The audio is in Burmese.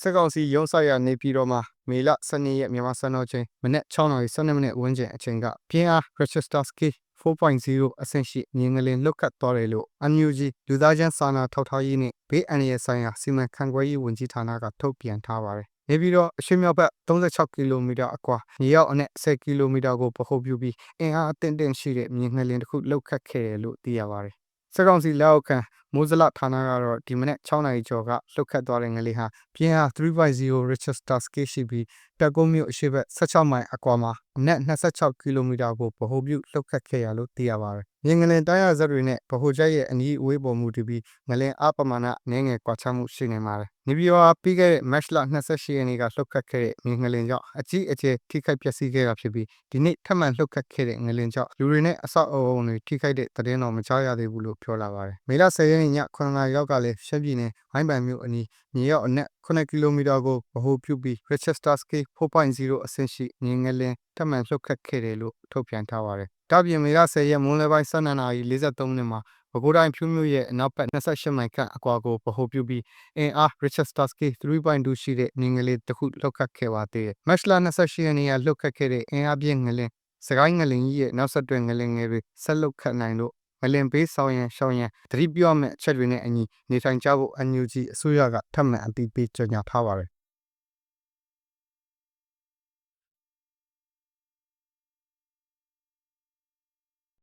စက်ကောင်စီရုံးဆိုင်ရာနေပြည်တော်မှာမေလ12ရက်မြန်မာစံတော်ချိန်မနက်6:12မိနစ်ဝန်းကျင်အချိန်ကပြင်းအား Rochester Scale 4.0အဆင့်ရှိမြင်းငလင်လှုပ်ခတ်သွားတယ်လို့ NUG လူသားချင်းစာနာထောက်ထားရေးနှင့်ဘေးအန္တရာယ်ဆိုင်ရာစီမံခန့်ခွဲရေးဝန်ကြီးဌာနကထုတ်ပြန်ထားပါတယ်။နေပြည်တော်အရှေ့မြောက်ဘက်36ကီလိုမီတာအကွာမြေရောက်အနက်10ကီလိုမီတာကိုဗဟိုပြုပြီးအင်အားအသင့်တင့်ရှိတဲ့မြင်းငလင်တစ်ခုလှုပ်ခတ်ခဲ့တယ်လို့သိရပါတယ်။စက်ကောင်စီလက်အောက်ခံ မိုးစလဌာနကတော့ဒီမနေ့6နိုင်ကျော်ကလှုပ်ခတ်သွားတဲ့ငလင်ဟာပြင်းအား3.0 Richter scale ရှိပြီးတက်ကုန်းမြို့အရှေ့ဘက်16မိုင်အကွာမှာအနက်26ကီလိုမီတာကိုဗဟိုပြုလှုပ်ခတ်ခဲ့ရလို့သိရပါတယ်။မြင်းငလင်တိုင်းရဇက်တွေနဲ့ဗဟိုချက်ရဲ့အနီးအဝေးပေါ်မူတည်ပြီးငလင်အပမာဏနည်းငယ်ကွာခြားမှုရှိနေပါတယ်။နေပြည်တော်ဟာပြီးခဲ့တဲ့ March လ28ရက်နေ့ကလှုပ်ခတ်ခဲ့တဲ့မြင်းငလင်ကြောင့်အကြီးအကျယ်ထိခိုက်ပျက်စီးခဲ့တာဖြစ်ပြီးဒီနေ့ထပ်မံလှုပ်ခတ်ခဲ့တဲ့ငလင်ကြောင့်လူတွေနဲ့အဆောက်အအုံတွေထိခိုက်တဲ့သတင်းတော်မကြားရသေးဘူးလို့ပြောလာပါတယ်။မေလ10ရက်နေ့ည9နာရီလောက်ကလည်းရှမ်းပြည်နယ်ဝိုင်းပန်မြို့အနီးမြေရောက်အနက်9ကီလိုမီတာကိုဗဟိုပြုပြီး Rochester Scale 4.0အဆင့်ရှိမြင်းငလင်ထပ်မံလှုပ်ခတ်ခဲ့တယ်လို့ထုတ်ပြန်ထားပါတယ်။ ဒါ့ပြင်မေလ10ရက်မွန်းလယ်ပိုင်း12နာရီ43မိနစ်မှာပဲခူးတိုင်းဖြူးမြို့ရဲ့အနောက်ဘက်28မိုင်ခန့်အကွာကိုဗဟိုပြုပြီးအင်အား Rochester Scale 3.2ရှိတဲ့မြင်းငလင်တစ်ခုလှုပ်ခတ်ခဲ့ပါသေးတယ်။ March 28ရက်နေ့ကလှုပ်ခတ်ခဲ့တဲ့အင်အားပြင်းငလင်စကိုင်းငလင်ကြီးရဲ့နောက်ဆက်တွဲငလင်ငယ်တွေဆက်လုပ်ခတ်နိုင်လို့ငလင်ဘေးဆောင်ရန်ရှောင်းရန်သတိပြုရမယ့်အချက်တွေနဲ့အညီနေထိုင်ကြဖို့ NUG အစိုးရကထပ်မံအသိပေးကြေညာထားပါတယ်